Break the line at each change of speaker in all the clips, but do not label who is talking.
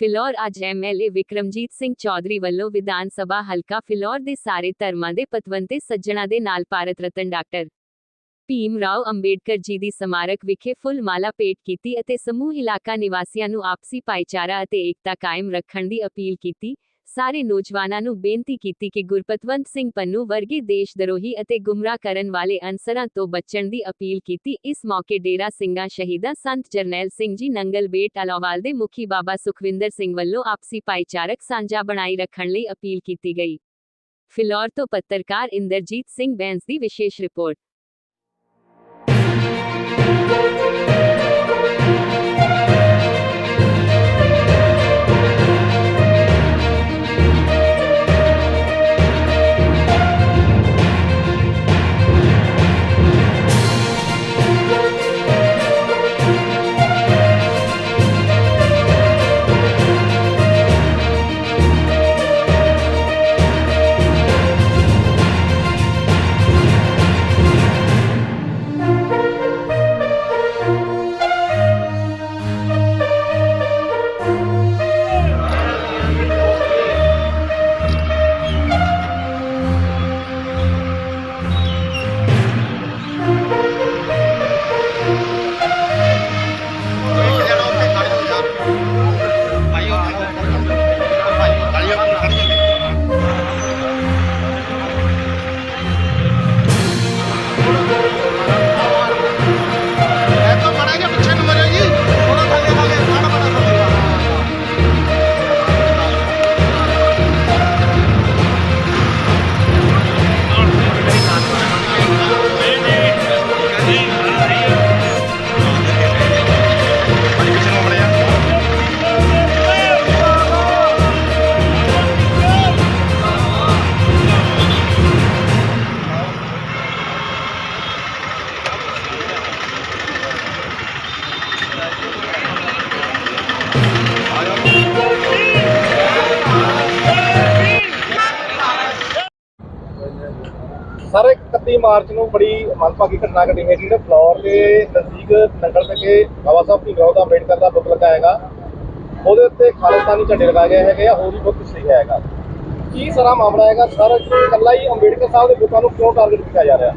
ਫਿਲੌਰ ਅੱਜ ਐਮਐਲਏ ਵਿਕਰਮਜੀਤ ਸਿੰਘ ਚੌਧਰੀ ਵੱਲੋਂ ਵਿਧਾਨ ਸਭਾ ਹਲਕਾ ਫਿਲੌਰ ਦੇ ਸਾਰੇ ਧਰਮਾਂ ਦੇ ਪਤਵੰਤੇ ਸੱਜਣਾ ਦੇ ਨਾਲ ਭਾਰਤ ਰਤਨ ਡਾਕਟਰ ਭੀਮ ਰਾਓ ਅੰਬੇਡਕਰ ਜੀ ਦੀ ਸਮਾਰਕ ਵਿਖੇ ਫੁੱਲ ਮਾਲਾ ਭੇਟ ਕੀਤੀ ਅਤੇ ਸਮੂਹ ਇਲਾਕਾ ਨਿਵਾਸੀਆਂ ਨੂੰ ਆਪਸੀ ਭਾਈਚਾਰਾ ਅਤੇ ਏਕਤਾ ਕਾਇਮ ਰੱਖਣ ਦੀ ਅਪੀਲ ਕੀਤੀ। ਸਾਰੇ ਨੌਜਵਾਨਾਂ ਨੂੰ ਬੇਨਤੀ ਕੀਤੀ ਕਿ ਗੁਰਪਤਵੰਤ ਸਿੰਘ ਪੰਨੂ ਵਰਗੇ ਦੇਸ਼ ਦਰੋਹੀ ਅਤੇ ਗੁੰਮਰਾਹ ਕਰਨ ਵਾਲੇ ਅਨਸਰਾਂ ਤੋਂ ਬਚਣ ਦੀ ਅਪੀਲ ਕੀਤੀ। ਇਸ ਮੌਕੇ ਡੇਰਾ ਸਿੰਘਾਂ ਸ਼ਹੀਦਾਂ ਸੰਤ ਜਰਨੈਲ ਸਿੰਘ ਜੀ ਨੰਗਲ ਬੇਟ ਅਲਾਵਾਲ ਦੇ ਮੁਖੀ ਬਾਬਾ ਸੁਖਵਿੰਦਰ ਸਿੰਘ ਵੱਲੋਂ ਆਪਸੀ ਭਾਈਚਾਰਕ ਸਾਂਝਾ ਬਣਾਈ ਰੱਖਣ ਲਈ ਅਪੀਲ ਕੀਤੀ ਗਈ। ਫਿਲੌਰ ਤੋਂ ਪੱਤਰਕਾਰ ਇੰਦਰਜੀਤ ਸਿੰਘ ਬੈਂਸ ਦੀ ਵਿਸ਼ੇਸ਼ ਰਿਪੋਰਟ।
ਸਰ 31 ਮਾਰਚ ਨੂੰ ਬੜੀ ਮੰਦਭਾਗੀ ਘਟਨਾ ਘਟੀ ਹੈ ਜਿਹਦੇ ਫਲੋਰ ਦੇ ਨਜ਼ਦੀਕ ਨੰਗਲ ਵਿਖੇ ਬਾਬਾ ਸਾਹਿਬ ਭੀਮਰਾਓ ਦਾ ਅੰਬੇਡਕਰ ਦਾ ਬੁੱਕ ਲੱਗਾ ਹੈਗਾ ਉਹਦੇ ਉੱਤੇ ਖਾਲਿਸਤਾਨੀ ਝੰਡੇ ਲਗਾਏ ਗਏ ਹੈਗੇ ਆ, ਹੋਰ ਵੀ ਬਹੁਤ ਕੁਝ ਲਿਖਿਆ ਹੈਗਾ। ਕੀ ਸਾਰਾ ਮਾਮਲਾ ਹੈਗਾ? ਸਰ, ਇਕੱਲਾ ਹੀ ਅੰਬੇਡਕਰ ਸਾਹਿਬ ਦੇ ਬੁੱਕਾਂ ਨੂੰ ਕਿਉਂ ਟਾਰਗੇਟ ਕੀਤਾ ਜਾ ਰਿਹਾ?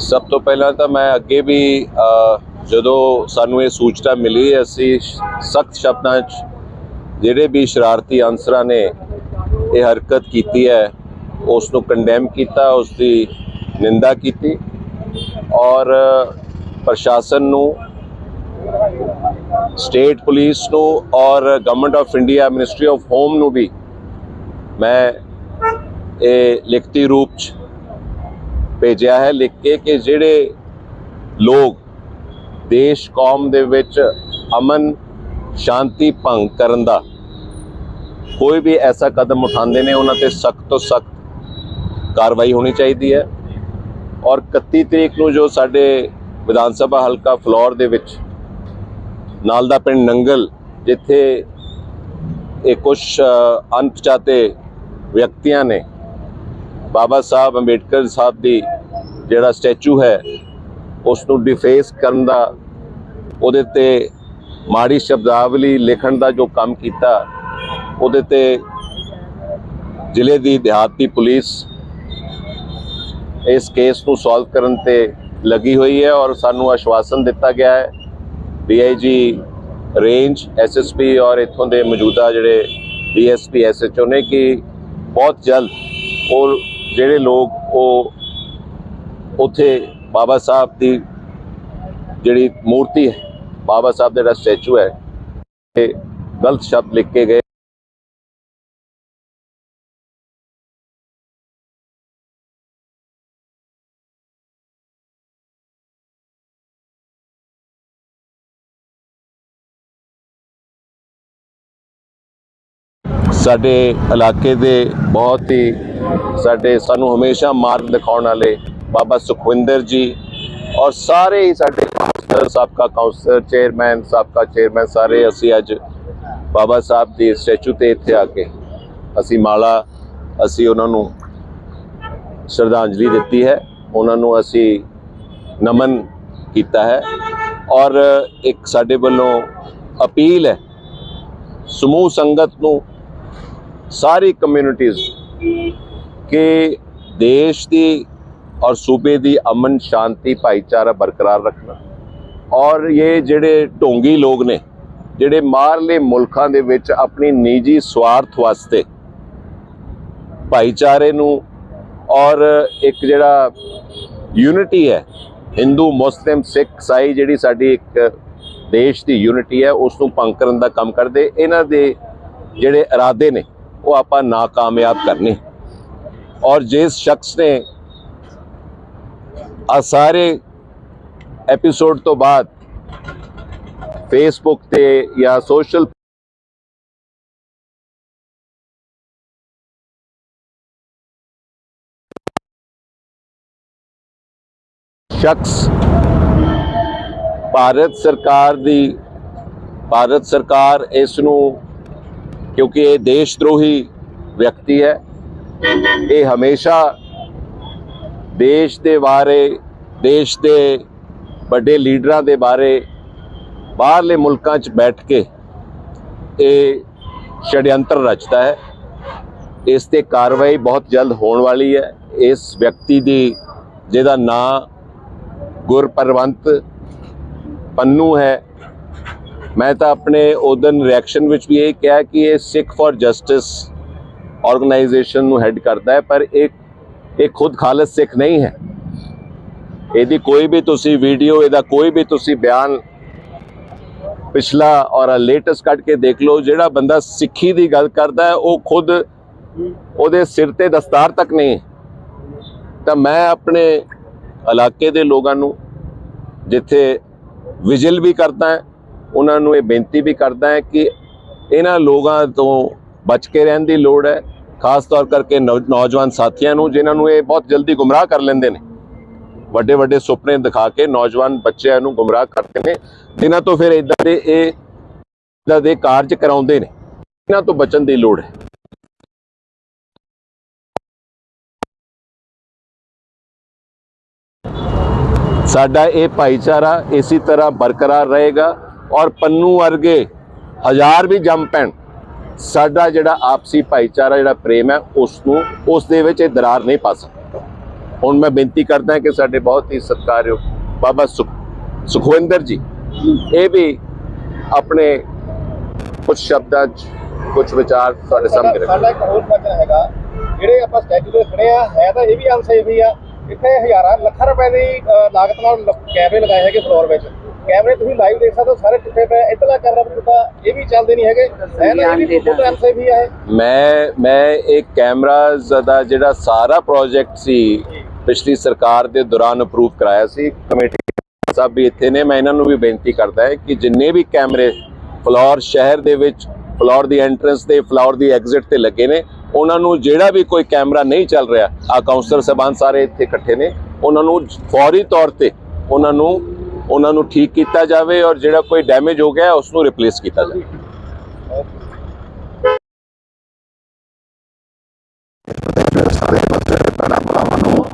ਸਭ ਤੋਂ ਪਹਿਲਾਂ ਤਾਂ ਮੈਂ ਅੱਗੇ ਵੀ ਜਦੋਂ ਸਾਨੂੰ ਇਹ ਸੂਚਨਾ ਮਿਲੀ, ਅਸੀਂ ਸਖਤ ਸ਼ਬਦਾਂ 'ਚ ਜਿਹੜੇ ਵੀ ਸ਼ਰਾਰਤੀ ਅਨਸਰਾਂ ਨੇ ਇਹ ਹਰਕਤ ਕੀਤੀ ਹੈ ਉਸ ਨੂੰ ਕੰਡੈਮ ਕੀਤਾ ਉਸ ਦੀ ਨਿੰਦਾ ਕੀਤੀ ਔਰ ਪ੍ਰਸ਼ਾਸਨ ਨੂੰ ਸਟੇਟ ਪੁਲਿਸ ਨੂੰ ਔਰ government of India ministry of home ਨੂੰ ਵੀ ਮੈਂ ਇਹ ਲਿਖਤੀ ਰੂਪ 'ਚ ਭੇਜਿਆ ਹੈ, ਲਿਖ ਕੇ ਕਿ ਜਿਹੜੇ ਲੋਕ ਦੇਸ਼, ਕੌਮ ਦੇ ਵਿੱਚ ਅਮਨ, ਸ਼ਾਂਤੀ ਭੰਗ ਕਰਨ ਦਾ ਕੋਈ ਵੀ ਐਸਾ ਕਦਮ ਉਠਾਉਂਦੇ ਨੇ, ਉਹਨਾਂ ਤੇ ਸਖਤ ਤੋਂ ਸਖਤ ਕਾਰਵਾਈ ਹੋਣੀ ਚਾਹੀਦੀ ਹੈ। ਔਰ 31 ਤਰੀਕ ਨੂੰ ਜੋ ਸਾਡੇ ਵਿਧਾਨ ਸਭਾ ਹਲਕਾ ਫਲੋਰ ਦੇ ਵਿੱਚ ਨਾਲ ਦਾ ਪਿੰਡ ਨੰਗਲ, ਜਿੱਥੇ ਇਹ ਕੁਝ ਅਣਪਛਾਤੇ ਵਿਅਕਤੀਆਂ ਨੇ, ਬਾਬਾ ਸਾਹਿਬ ਅੰਬੇਡਕਰ ਸਾਹਿਬ ਦੀ ਜਿਹੜਾ ਸਟੈਚੂ ਹੈ ਉਸ ਨੂੰ ਡਿਫੇਸ ਕਰਨ ਦਾ, ਉਹਦੇ ਤੇ ਮਾੜੀ ਸ਼ਬਦਾਵਲੀ ਲਿਖਣ ਦਾ ਜੋ ਕੰਮ ਕੀਤਾ, ਉਹਦੇ ਤੇ ਜ਼ਿਲ੍ਹੇ ਦੀ ਦਿਹਾਤੀ ਪੁਲਿਸ ਇਸ ਕੇਸ ਨੂੰ ਸੋਲਵ ਕਰਨ ਤੇ ਲੱਗੀ ਹੋਈ ਹੈ ਔਰ ਸਾਨੂੰ ਆਸ਼ਵਾਸਨ ਦਿੱਤਾ ਗਿਆ ਹੈ। ਡੀਆਈਜੀ ਰੇਂਜ ਐਸਐਸਪੀ ਔਰ ਇੱਥੋਂ ਦੇ ਮੌਜੂਦਾ ਜਿਹੜੇ ਡੀਐਸਪੀ ਐਸਐਚਓ ਨੇ ਕਿ ਬਹੁਤ ਜਲਦ ਉਹ ਜਿਹੜੇ ਲੋਕ ਉਹ ਉੱਥੇ ਬਾਬਾ ਸਾਹਿਬ ਦੀ ਜਿਹੜੀ ਮੂਰਤੀ ਹੈ, ਬਾਬਾ ਸਾਹਿਬ ਦਾ ਜਿਹੜਾ ਸਟੈਚੂ ਹੈ, ਇਹ ਗਲਤ ਸ਼ਬਦ ਲਿਖ ਕੇ ਗਏ। ਸਾਡੇ ਇਲਾਕੇ ਦੇ ਬਹੁਤ ਹੀ ਸਾਡੇ ਸਾਨੂੰ ਹਮੇਸ਼ਾ ਮਾਰਗ ਦਿਖਾਉਣ ਵਾਲੇ ਬਾਬਾ ਸੁਖਵਿੰਦਰ ਜੀ ਔਰ ਸਾਰੇ ਹੀ ਸਾਡੇ ਕਾਉਂਸਲਰ ਸਾਬਕਾ ਕਾਉਂਸਲਰ ਚੇਅਰਮੈਨ ਸਾਬਕਾ ਚੇਅਰਮੈਨ ਸਾਰੇ ਅਸੀਂ ਅੱਜ ਬਾਬਾ ਸਾਹਿਬ ਦੇ ਸਟੈਚੂ ਤੇ ਇੱਥੇ ਆ ਕੇ ਅਸੀਂ ਮਾਲਾ ਅਸੀਂ ਉਹਨਾਂ ਨੂੰ ਸ਼ਰਧਾਂਜਲੀ ਦਿੱਤੀ ਹੈ, ਉਹਨਾਂ ਨੂੰ ਅਸੀਂ ਨਮਨ ਕੀਤਾ ਹੈ ਔਰ ਇੱਕ ਸਾਡੇ ਵੱਲੋਂ ਅਪੀਲ ਹੈ, ਸਮੂਹ ਸੰਗਤ ਨੂੰ ਸਾਰੀ ਕਮਿਊਨਿਟੀਜ਼ ਕਿ ਦੇਸ਼ ਦੀ ਔਰ ਸੂਬੇ ਦੀ ਅਮਨ, ਸ਼ਾਂਤੀ, ਭਾਈਚਾਰਾ ਬਰਕਰਾਰ ਰੱਖਣਾ। ਔਰ ਇਹ ਜਿਹੜੇ ਢੋਂਗੀ ਲੋਕ ਨੇ, ਜਿਹੜੇ ਮਾਰਲੇ ਮੁਲਕਾਂ ਦੇ ਵਿੱਚ ਆਪਣੀ ਨਿੱਜੀ ਸਵਾਰਥ ਵਾਸਤੇ ਭਾਈਚਾਰੇ ਨੂੰ ਔਰ ਇੱਕ ਜਿਹੜਾ ਯੂਨਿਟੀ ਹੈ ਹਿੰਦੂ ਮੁਸਲਿਮ ਸਿੱਖ ਈਸਾਈ ਜਿਹੜੀ ਸਾਡੀ ਇੱਕ ਦੇਸ਼ ਦੀ ਯੂਨਿਟੀ ਹੈ ਉਸ ਨੂੰ ਭੰਗ ਕਰਨ ਦਾ ਕੰਮ ਕਰਦੇ। ਇਹਨਾਂ ਦੇ ਜਿਹੜੇ ਇਰਾਦੇ ਨੇ ਉਹ ਆਪਾਂ ਨਾਕਾਮਯਾਬ ਕਰਨੇ। ਔਰ ਜਿਸ ਸ਼ਖਸ ਨੇ ਆ ਸਾਰੇ ਐਪੀਸੋਡ ਤੋਂ ਬਾਅਦ ਫੇਸਬੁੱਕ ਤੇ ਜਾਂ ਸੋਸ਼ਲ ਸ਼ਖਸ ਭਾਰਤ ਸਰਕਾਰ ਦੀ ਭਾਰਤ ਸਰਕਾਰ ਇਸ ਨੂੰ ਕਿਉਂਕਿ ਇਹ ਦੇਸ਼ ਦਰੋਹੀ ਵਿਅਕਤੀ ਹੈ। ਇਹ ਹਮੇਸ਼ਾ ਦੇਸ਼ ਦੇ ਬਾਰੇ, ਦੇਸ਼ ਦੇ ਵੱਡੇ ਲੀਡਰਾਂ ਦੇ ਬਾਰੇ ਬਾਹਰਲੇ ਮੁਲਕਾਂ 'ਚ ਬੈਠ ਕੇ ਇਹ ਛੜਯੰਤਰ ਰਚਦਾ ਹੈ। ਇਸ ਤੇ ਕਾਰਵਾਈ ਬਹੁਤ ਜਲਦ ਹੋਣ ਵਾਲੀ ਹੈ। ਇਸ ਵਿਅਕਤੀ ਦੀ, ਜਿਹਦਾ ਨਾਂ ਗੁਰਪਰਵੰਤ ਪੰਨੂ ਹੈ ਮੈਂ ਤਾਂ ਆਪਣੇ ਉਦਨ ਰਿਐਕਸ਼ਨ ਵਿੱਚ ਵੀ ਇਹ ਕਿਹਾ ਕਿ ਇਹ ਸਿੱਖ ਫॉर ਜਸਟਿਸ ਆਰਗੇਨਾਈਜੇਸ਼ਨ ਨੂੰ ਹੈਡ ਕਰਦਾ ਹੈ, ਪਰ ਇਹ ਇਹ ਖੁਦ ਖਾਲਸ ਸਿੱਖ ਨਹੀਂ ਹੈ। ਇਹਦੀ ਕੋਈ ਵੀ ਤੁਸੀਂ ਵੀਡੀਓ ਇਹਦਾ ਕੋਈ ਵੀ ਤੁਸੀਂ ਬਿਆਨ ਪਿਛਲਾ ਔਰ ਲੇਟੈਸਟ ਕੱਢ ਕੇ ਦੇਖ ਲਓ, ਜਿਹੜਾ ਬੰਦਾ ਸਿੱਖੀ ਦੀ ਗੱਲ ਕਰਦਾ ਹੈ, ਉਹ ਖੁਦ ਉਹਦੇ ਸਿਰ ਤੇ ਦਸਤਾਰ ਤੱਕ ਨਹੀਂ ਤਾਂ ਮੈਂ ਆਪਣੇ ਇਲਾਕੇ ਦੇ ਲੋਕਾਂ ਨੂੰ ਜਿੱਥੇ ਵਿਜਿਲ ਵੀ ਕਰਦਾ ਹੈ ਉਹਨਾਂ ਨੂੰ ਇਹ ਬੇਨਤੀ ਵੀ ਕਰਦਾ ਹੈ ਕਿ ਇਹਨਾਂ ਲੋਕਾਂ ਤੋਂ ਬਚ ਕੇ ਰਹਿਣ ਦੀ ਲੋੜ ਹੈ, ਖਾਸ ਤੌਰ ਕਰਕੇ ਨੌ- ਨੌਜਵਾਨ ਸਾਥੀਆਂ ਨੂੰ, ਜਿਨ੍ਹਾਂ ਨੂੰ ਇਹ ਬਹੁਤ ਜਲਦੀ ਗੁੰਮਰਾਹ ਕਰ ਲੈਂਦੇ ਨੇ। ਵੱਡੇ ਵੱਡੇ ਸੁਪਨੇ ਦਿਖਾ ਕੇ ਨੌਜਵਾਨ ਬੱਚਿਆਂ ਨੂੰ ਗੁੰਮਰਾਹ ਕਰਦੇ ਨੇ। ਇਹਨਾਂ ਤੋਂ ਫਿਰ ਇਦਾਂ ਦੇ ਇਹ ਇਦਾਂ ਦੇ ਕਾਰਜ ਕਰਾਉਂਦੇ ਨੇ। ਇਹਨਾਂ ਤੋਂ ਬਚਣ ਦੀ ਲੋੜ ਹੈ। ਸਾਡਾ ਇਹ ਭਾਈਚਾਰਾ ਇਸੇ ਤਰ੍ਹਾਂ ਬਰਕਰਾਰ ਰਹੇਗਾ। ਔਰ ਪੰਨੂ ਵਰਗੇ ਹਜ਼ਾਰ ਵੀ ਜੰਮ ਪੈਣ ਸਾਡਾ ਜਿਹੜਾ ਆਪਸੀ ਭਾਈਚਾਰਾ ਜਿਹੜਾ ਪ੍ਰੇਮ ਹੈ ਉਸ ਨੂੰ ਉਸ ਦੇ ਵਿੱਚ ਇਹ ਦਰਾਰ ਨਹੀਂ ਪਾ ਸਕਦਾ। ਹੁਣ ਮੈਂ ਬੇਨਤੀ ਕਰਦਾ ਕਿ ਸਾਡੇ ਬਹੁਤ ਹੀ ਸਤਿਕਾਰਯੋਗ ਬਾਬਾ ਸੁਖ ਸੁਖਵਿੰਦਰ ਜੀ ਇਹ ਵੀ ਆਪਣੇ ਕੁਝ ਸ਼ਬਦਾਂ 'ਚ ਕੁਝ ਵਿਚਾਰ ਤੁਹਾਡੇ ਸਾਹਮਣੇ ਰੱਖਣ।
ਸਾਡਾ ਇੱਕ ਹੋਰ ਪ੍ਰਸ਼ਨ ਹੈਗਾ ਜਿਹੜੇ ਆਪਾਂ ਸਟੈਚੂ ਦੇ ਖੜੇ ਆ ਹੈ ਤਾਂ ਇਹ ਵੀ ਅਨਸੇਫ ਹੀ ਆ ਇੱਥੇ ਹਜ਼ਾਰਾਂ ਲੱਖਾਂ ਰੁਪਏ ਦੀ ਲਾਗਤ ਨਾਲ ਕੈਮਰੇ ਲਗਾਏ ਹੈਗੇ ਫਲੋਰ ਵਿੱਚ। ਕੈਮਰੇ ਤੁਸੀਂ ਲਾਈਵ ਦੇਖ ਸਕਦੇ ਹੋ ਸਾਰੇ ਟੁੱਟੇ ਪਏ ਇਤਲਾ ਕੈਮਰਾ ਵੀ ਟੁੱਟਾ ਇਹ ਵੀ ਚੱਲਦੇ ਨਹੀਂ ਹੈਗੇ। ਹੈ ਤਾਂ ਇਹ ਵੀ ਬਹੁਤ ਅਨਸੇਫ ਹੀ ਆ ਇਹ।
ਮੈਂ ਮੈਂ ਇਹ ਕੈਮਰਾਜ਼ ਦਾ ਜਿਹੜਾ ਸਾਰਾ ਪ੍ਰੋਜੈਕਟ ਸੀ ਪਿਛਲੀ ਸਰਕਾਰ ਦੇ ਦੌਰਾਨ ਅਪਰੂਵ ਕਰਾਇਆ ਸੀ ਕਮੇਟੀ ਸਾਹਿਬ ਵੀ ਇੱਥੇ ਨੇ। ਮੈਂ ਇਹਨਾਂ ਨੂੰ ਵੀ ਬੇਨਤੀ ਕਰਦਾ ਹੈ ਕਿ ਜਿੰਨੇ ਵੀ ਕੈਮਰੇ ਫਲੋਰ ਸ਼ਹਿਰ ਦੇ ਵਿੱਚ ਫਲੋਰ ਦੀ ਐਂਟਰੈਂਸ ਤੇ ਫਲੋਰ ਦੀ ਐਗਜ਼ਿਟ ਤੇ ਲੱਗੇ ਨੇ ਉਹਨਾਂ ਨੂੰ ਜਿਹੜਾ ਵੀ ਕੋਈ ਕੈਮਰਾ ਨਹੀਂ ਚੱਲ ਰਿਹਾ ਆ ਕਾਉਂਸਲਰ ਸਾਹਿਬਾਨ ਸਾਰੇ ਇੱਥੇ ਇਕੱਠੇ ਨੇ ਉਹਨਾਂ ਨੂੰ ਫੌਰੀ ਤੌਰ ਤੇ ਉਹਨਾਂ ਨੂੰ ਉਹਨਾਂ ਨੂੰ ਠੀਕ ਕੀਤਾ ਜਾਵੇ ਔਰ ਜਿਹੜਾ ਕੋਈ ਡੈਮੇਜ ਹੋ ਗਿਆ ਉਸ ਨੂੰ ਰਿਪਲੇਸ ਕੀਤਾ ਜਾਵੇ।
ਸਾਰੇ ਬੱਚੇ ਭੈਣਾਂ ਭਰਾਵਾਂ ਨੂੰ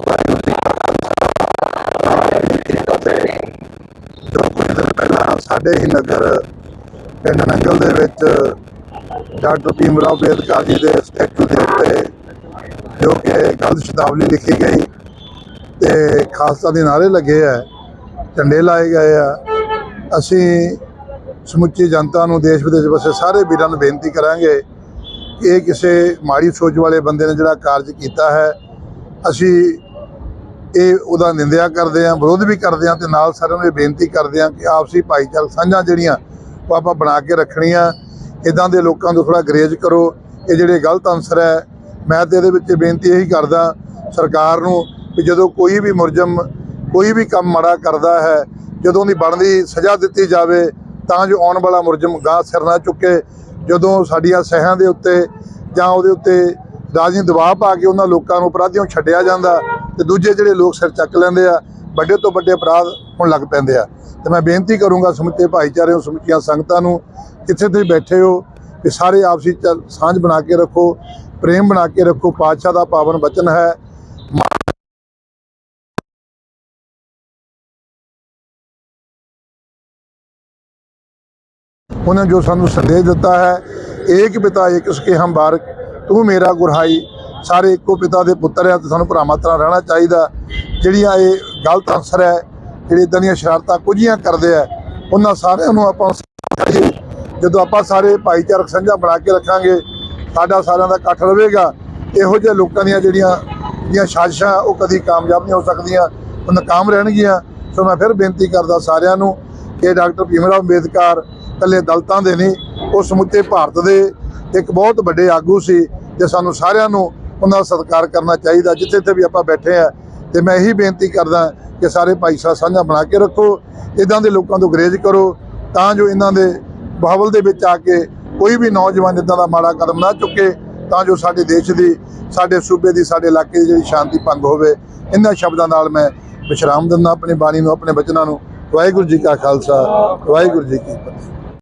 ਵਾਹਿਗੁਰੂ ਜੀ ਕਾ ਖਾਲਸਾ ਵਾਹਿਗੁਰੂ ਜੀ ਕੀ ਫਤਿਹ ਜੋ ਕੁਝ ਦਿਨ ਪਹਿਲਾਂ ਸਾਡੇ ਹੀ ਨਗਰ ਪਿੰਡ ਨੰਗਲ ਦੇ ਵਿੱਚ ਡਾਕਟਰ ਭੀਮਰਾਓ ਅੰਬੇਦਕਰ ਜੀ ਦੇ ਸਟੈਚੂ ਦੇ ਉੱਤੇ ਜੋ ਕਿ ਗਲਤ ਸ਼ਬਦਾਵਲੀ ਲਿਖੀ ਗਈ ਤੇ ਖਾਲਸਾ ਦੇ ਨਾਰੇ ਲੱਗੇ ਆ ਝੰਡੇ ਲਾਏ ਗਏ ਆ। ਅਸੀਂ ਸਮੁੱਚੀ ਜਨਤਾ ਨੂੰ ਦੇਸ਼ ਵਿਦੇਸ਼ ਵਸੇ ਸਾਰੇ ਵੀਰਾਂ ਨੂੰ ਬੇਨਤੀ ਕਰਾਂਗੇ ਕਿ ਇਹ ਕਿਸੇ ਮਾੜੀ ਸੋਚ ਵਾਲੇ ਬੰਦੇ ਨੇ ਜਿਹੜਾ ਕਾਰਜ ਕੀਤਾ ਹੈ, ਅਸੀਂ ਇਹ ਉਹਦਾ ਨਿੰਦਿਆ ਕਰਦੇ ਹਾਂ, ਵਿਰੋਧ ਵੀ ਕਰਦੇ ਹਾਂ ਤੇ ਨਾਲ ਸਾਰਿਆਂ ਨੂੰ ਇਹ ਬੇਨਤੀ ਕਰਦੇ ਹਾਂ ਕਿ ਆਪਸੀ ਭਾਈਚਾਰਕ ਸਾਂਝਾਂ ਜਿਹੜੀਆਂ ਉਹ ਆਪਾਂ ਬਣਾ ਕੇ ਰੱਖਣੀਆਂ। ਇਦਾਂ ਦੇ ਲੋਕਾਂ ਤੋਂ ਥੋੜਾ ਗਰੇਜ ਕਰੋ। ਇਹ ਜਿਹੜੇ ਗਲਤ ਅਨਸਰ ਹੈ, ਮੈਂ ਤੇ ਇਹਦੇ ਵਿੱਚ ਬੇਨਤੀ ਇਹੀ ਕਰਦਾ ਸਰਕਾਰ ਨੂੰ ਕਿ ਜਦੋਂ ਕੋਈ ਵੀ ਮੁਰਜਮ ਕੋਈ ਵੀ ਕੰਮ ਮਾੜਾ ਕਰਦਾ ਹੈ, ਜਦੋਂ ਦੀ ਬਣਦੀ ਸਜ਼ਾ ਦਿੱਤੀ ਜਾਵੇ, ਤਾਂ ਜੋ ਆਉਣ ਵਾਲਾ ਮੁਰਜਮ ਗਾਂ ਸਿਰ ਨਾ ਚੁੱਕੇ। ਜਦੋਂ ਸਾਡੀਆਂ ਸਹਿਾਂ ਦੇ ਉੱਤੇ ਜਾਂ ਉਹਦੇ ਉੱਤੇ ਰਾਜੀ ਦਬਾਅ ਪਾ ਕੇ ਉਹਨਾਂ ਲੋਕਾਂ ਨੂੰ ਅਪਰਾਧੀਆਂ ਛੱਡਿਆ ਜਾਂਦਾ, ਤੇ ਦੂਜੇ ਜਿਹੜੇ ਲੋਕ ਸਿਰ ਚੱਕ ਲੈਂਦੇ ਆ, ਵੱਡੇ ਤੋਂ ਵੱਡੇ ਅਪਰਾਧ ਹੋਣ ਲੱਗ ਪੈਂਦੇ ਆ। ਤੇ ਮੈਂ ਬੇਨਤੀ ਕਰੂੰਗਾ ਸਮੁੱਚੇ ਭਾਈਚਾਰੇ ਨੂੰ, ਸਮੁੱਚੀਆਂ ਸੰਗਤਾਂ ਨੂੰ ਕਿੱਥੇ ਤੁਸੀਂ ਬੈਠੇ ਹੋ, ਕਿ ਸਾਰੇ ਆਪਸੀ ਚ- ਸਾਂਝ ਬਣਾ ਕੇ ਰੱਖੋ, ਪ੍ਰੇਮ ਬਣਾ ਕੇ ਰੱਖੋ, ਪਾਤਸ਼ਾਹ ਦਾ ਪਾਵਨ ਬਚਨ ਹੈ। ਉਹਨਾਂ ਜੋ ਸਾਨੂੰ ਸੰਦੇਸ਼ ਦਿੱਤਾ ਹੈ ਏਕ ਪਿਤਾ ਏਕ ਸੁਖੇ ਹਮ ਬਾਰਕ ਤੂੰ ਮੇਰਾ ਗੁਰਹਾਈ। ਸਾਰੇ ਇੱਕੋ ਪਿਤਾ ਦੇ ਪੁੱਤਰ ਆ ਤੇ ਸਾਨੂੰ ਭਰਾਵਾਂ ਤਰ੍ਹਾਂ ਰਹਿਣਾ ਚਾਹੀਦਾ। ਜਿਹੜੀਆਂ ਇਹ ਗਲਤ ਅਨਸਰ ਹੈ, ਜਿਹੜੇ ਇਦਾਂ ਦੀਆਂ ਸ਼ਰਾਰਤਾਂ ਕੁਝੀਆਂ ਕਰਦੇ ਆ, ਉਹਨਾਂ ਸਾਰਿਆਂ ਨੂੰ ਆਪਾਂ ਜਦੋਂ ਆਪਾਂ ਸਾਰੇ ਭਾਈਚਾਰਕ ਸਾਂਝਾ ਬਣਾ ਕੇ ਰੱਖਾਂਗੇ, ਸਾਡਾ ਸਾਰਿਆਂ ਦਾ ਇਕੱਠ ਰਹੇਗਾ। ਇਹੋ ਜਿਹੇ ਲੋਕਾਂ ਦੀਆਂ ਜਿਹੜੀਆਂ ਜਿਹੜੀਆਂ ਸਾਜ਼ਿਸ਼ਾਂ, ਉਹ ਕਦੀ ਕਾਮਯਾਬ ਨਹੀਂ ਹੋ ਸਕਦੀਆਂ, ਉਹ ਨਾਕਾਮ ਰਹਿਣਗੀਆਂ। ਸੋ ਮੈਂ ਫਿਰ ਬੇਨਤੀ ਕਰਦਾ ਸਾਰਿਆਂ ਨੂੰ ਕਿ ਡਾਕਟਰ ਭੀਮ ਰਾਓ ਅੰਬੇਦਕਰ ਇਕੱਲੇ ਦਲਤਾਂ ਦੇ ਨਹੀਂ ਉਹ ਸਮੁੱਚੇ ਭਾਰਤ ਦੇ ਇੱਕ ਬਹੁਤ ਵੱਡੇ ਆਗੂ ਸੀ ਤੇ ਸਾਨੂੰ ਸਾਰਿਆਂ ਨੂੰ ਉਹਨਾਂ ਦਾ ਸਤਿਕਾਰ ਕਰਨਾ ਚਾਹੀਦਾ, ਜਿੱਥੇ ਤੇ ਵੀ ਆਪਾਂ ਬੈਠੇ ਆ ਤੇ ਮੈਂ ਇਹੀ ਬੇਨਤੀ ਕਰਦਾ ਕਿ ਸਾਰੇ ਭਾਈ ਸਾਹਿਬ ਸਾਂਝਾ ਬਣਾ ਕੇ ਰੱਖੋ, ਇਦਾਂ ਦੇ ਲੋਕਾਂ ਤੋਂ ਗਰੇਜ ਕਰੋ, ਤਾਂ ਜੋ ਇਹਨਾਂ ਦੇ ਬਹਾਵਲ ਦੇ ਵਿੱਚ ਆ ਕੇ ਕੋਈ ਵੀ ਨੌਜਵਾਨ ਇਦਾਂ ਦਾ ਮਾੜਾ ਕਦਮ ਨਾ ਚੁੱਕੇ, ਤਾਂ ਜੋ ਸਾਡੇ ਦੇਸ਼ ਦੀ, ਸਾਡੇ ਸੂਬੇ ਦੀ, ਸਾਡੇ ਇਲਾਕੇ ਦੀ ਜਿਹੜੀ ਸ਼ਾਂਤੀ ਭੰਗ ਹੋਵੇ, ਇਹਨਾਂ ਸ਼ਬਦਾਂ ਨਾਲ ਮੈਂ ਵਿਸ਼ਰਾਮ ਦਿੰਦਾ, ਆਪਣੀ ਬਾਣੀ ਨੂੰ, ਆਪਣੇ ਬਚਨਾਂ ਨੂੰ। ਵਾਹਿਗੁਰੂ ਜੀ ਕਾ ਖਾਲਸਾ, ਵਾਹਿਗੁਰੂ ਜੀ ਕੀ ਫਤਿਹ।